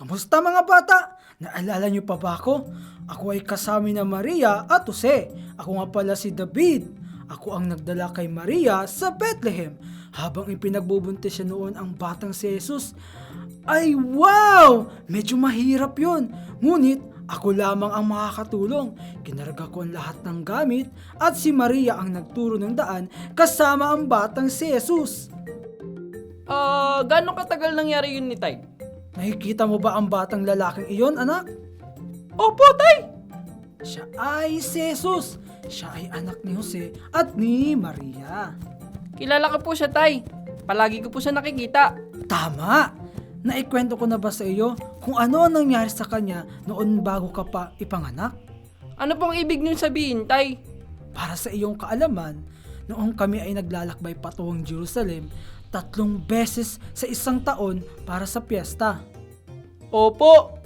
Kamusta mga bata? Naalala niyo pa ba ako? Ako ay kasama na Maria at Jose. Ako nga pala si David. Ako ang nagdala kay Maria sa Bethlehem habang ipinagbubuntis siya noon ang batang si Jesus. Ay wow! Medyo mahirap yon. Ngunit ako lamang ang makakatulong. Kinarga ko ang lahat ng gamit at si Maria ang nagturo ng daan kasama ang batang si Jesus. Ah, gano'ng katagal nangyari yun ni Tay? Nakikita mo ba ang batang lalaking iyon, anak? Opo, Tay! Siya ay si Jesus. Siya ay anak ni Jose at ni Maria. Kilala ko po siya, Tay. Palagi ko po siya nakikita. Tama! Naikwento ko na ba sa iyo kung ano ang nangyari sa kanya noon bago ka pa ipanganak? Ano pong ibig niyong sabihin, Tay? Para sa iyong kaalaman, noong kami ay naglalakbay patungong Jerusalem, tatlong beses sa isang taon para sa piyesta. Opo.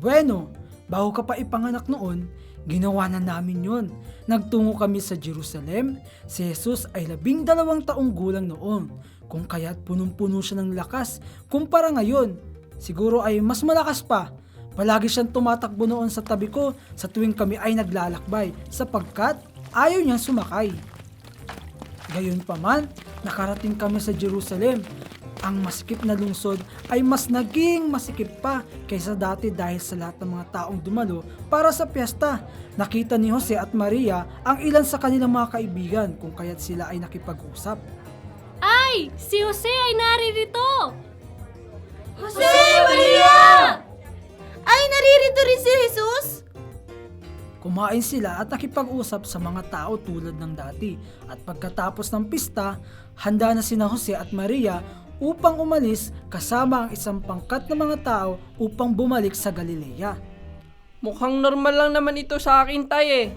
Bueno, bago ka pa ipanganak noon, ginawa na namin yon. Nagtungo kami sa Jerusalem. Si Jesus ay labing dalawang taong gulang noon. Kung kaya't punong-puno siya ng lakas kumpara ngayon. Siguro ay mas malakas pa. Palagi siyang tumatakbo noon sa tabi ko sa tuwing kami ay naglalakbay sapagkat ayaw niyang sumakay. Gayon pa man, nakarating kami sa Jerusalem. Ang masikip na lungsod ay mas naging masikip pa kaysa dati dahil sa lahat ng mga taong dumalo para sa piyesta. Nakita ni Jose at Maria ang ilan sa kanilang mga kaibigan kung kaya't sila ay nakipag-usap. Ay! Si Jose ay naririto! Jose Maria! Ay, naririto rin si Jesus? Kumain sila at nakipag-usap sa mga tao tulad ng dati. At pagkatapos ng pista, handa na sina Jose at Maria upang umalis kasama ang isang pangkat ng mga tao upang bumalik sa Galilea. Mukhang normal lang naman ito sa akin, Tay eh.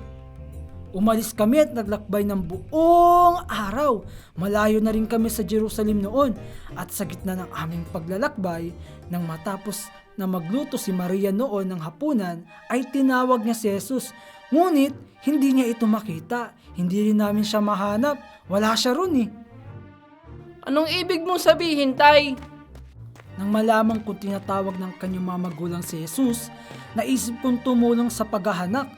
Umalis kami at naglakbay ng buong araw. Malayo na rin kami sa Jerusalem noon at sa gitna ng aming paglalakbay, nang matapos na magluto si Maria noon ng hapunan, ay tinawag niya si Jesus. Ngunit hindi niya ito makita. Hindi rin namin siya mahanap. Wala siya ron eh. Anong ibig mong sabihin, Tay? Nang malamang kung tinatawag ng kanyang mga magulang si Jesus, naisip kong tumulong sa paghahanap.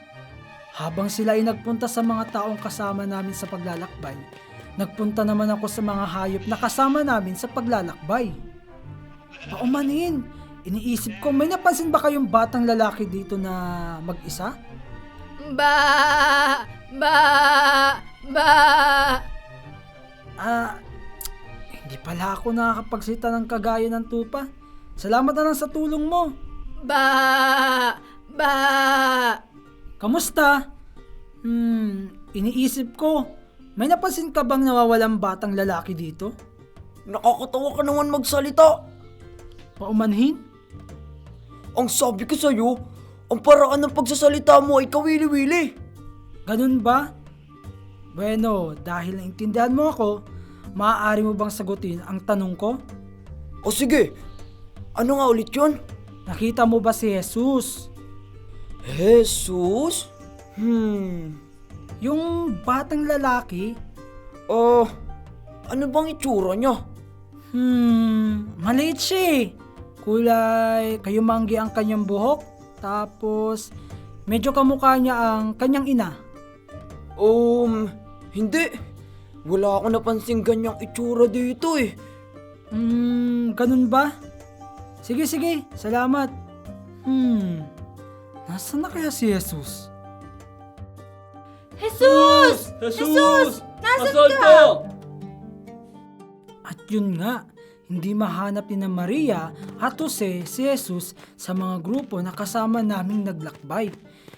Habang sila ay nagpunta sa mga taong kasama namin sa paglalakbay, nagpunta naman ako sa mga hayop na kasama namin sa paglalakbay. Paumanin, iniisip ko, may napansin ba kayong batang lalaki dito na mag-isa? Ba! Ba! Ba! Ah, hindi pala ako nakakapagsita ng kagaya ng tupa. Salamat na lang sa tulong mo. Ba! Ba! Kamusta? Hmm, iniisip ko, may napansin ka bang nawawalang batang lalaki dito? Nakakatawa ka naman magsalita. Paumanhin? Ang sabi ko sa'yo, ang paraan ng pagsasalita mo ay kawili-wili. Ganun ba? Bueno, dahil naintindihan mo ako, maaari mo bang sagutin ang tanong ko? O sige, ano nga ulit yun? Nakita mo ba si Jesus? Jesus? Hmm, Yung batang lalaki? oh, ano bang itsura niya? Hmm, maliit siya eh. Kulay kayumanggi ang kanyang buhok. Tapos, medyo kamukha niya ang kanyang ina. Um, hindi. Wala ako napansin ganyang itsura dito eh. Hmm, ganun ba? Sige, sige. Salamat. Hmm, nasaan na kaya si Jesus? Jesus! Jesus! Nasaan ka? At yun nga, hindi mahanap ni na Maria at Jose si Jesus sa mga grupo na kasama naming naglakbay.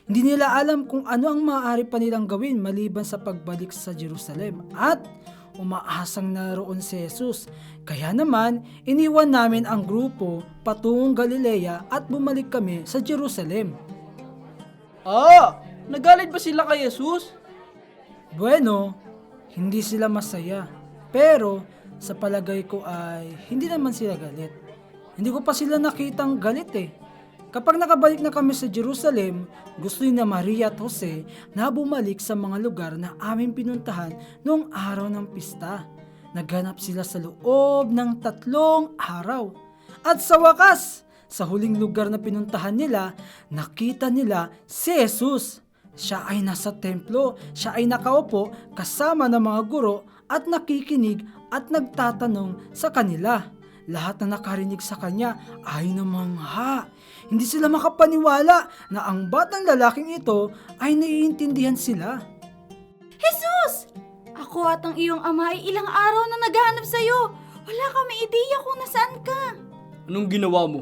Hindi nila alam kung ano ang maaari pa nilang gawin maliban sa pagbalik sa Jerusalem at umaasang naroon si Jesus. Kaya naman, iniwan namin ang grupo patungong Galilea at bumalik kami sa Jerusalem. Ah, nagalit ba sila kay Jesus? Bueno, hindi sila masaya. Pero sa palagay ko ay hindi naman sila galit. Hindi ko pa sila nakitang galit eh. Kapag nakabalik na kami sa Jerusalem, gusto ni Maria at Jose na bumalik sa mga lugar na aming pinuntahan noong araw ng pista. Naghanap sila sa loob ng tatlong araw. At sa wakas, sa huling lugar na pinuntahan nila, nakita nila si Jesus. Siya ay nasa templo, siya ay nakaupo kasama ng mga guro at nakikinig at nagtatanong sa kanila. Lahat na nakarinig sa kanya ay namangha. Hindi sila makapaniwala na ang batang lalaking ito ay naiintindihan sila. Jesus! Ako at ang iyong ama ay ilang araw na naghahanap sa'yo. Wala kami ideya kung nasaan ka. Anong ginawa mo?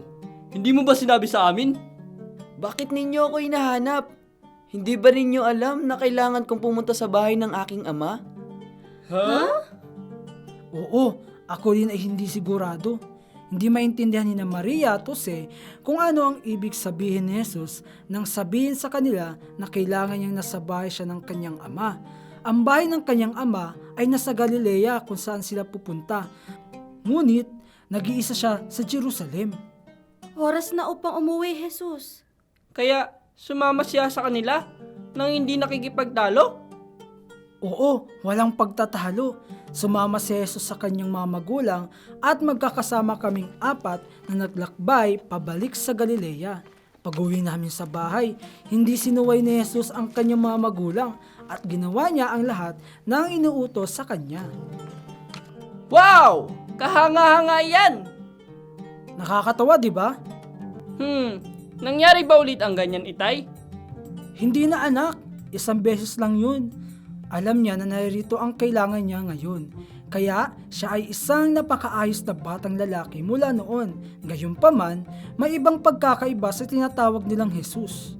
Hindi mo ba sinabi sa amin? Bakit ninyo ako hinahanap? Hindi ba ninyo alam na kailangan kong pumunta sa bahay ng aking ama? Ha? Oo, ako rin ay hindi sigurado. Hindi maintindihan ni na Maria at Jose kung ano ang ibig sabihin ni Jesus nang sabihin sa kanila na kailangan niyang nasa bahay siya ng kanyang ama. Ang bahay ng kanyang ama ay nasa Galilea kung saan sila pupunta. Ngunit, nag-iisa siya sa Jerusalem. Oras na upang umuwi, Jesus. Kaya sumama siya sa kanila nang hindi nakikipagtalo? Oo, walang pagtatalo. Sumama si Jesus sa kanyang mga magulang at magkakasama kaming apat na naglakbay pabalik sa Galilea. Pag-uwi namin sa bahay, hindi sinuway ni Jesus ang kanyang mga magulang at ginawa niya ang lahat ng inuutos sa kanya. Wow! Kahanga-hanga yan! Nakakatawa, di ba? Hmm, nangyari ba ulit ang ganyan, Itay? Hindi na anak, isang beses lang yun. Alam niya na narito ang kailangan niya ngayon. Kaya siya ay isang napakaayos na batang lalaki mula noon. Gayunpaman, may ibang pagkakaiba sa tinatawag nilang Jesus.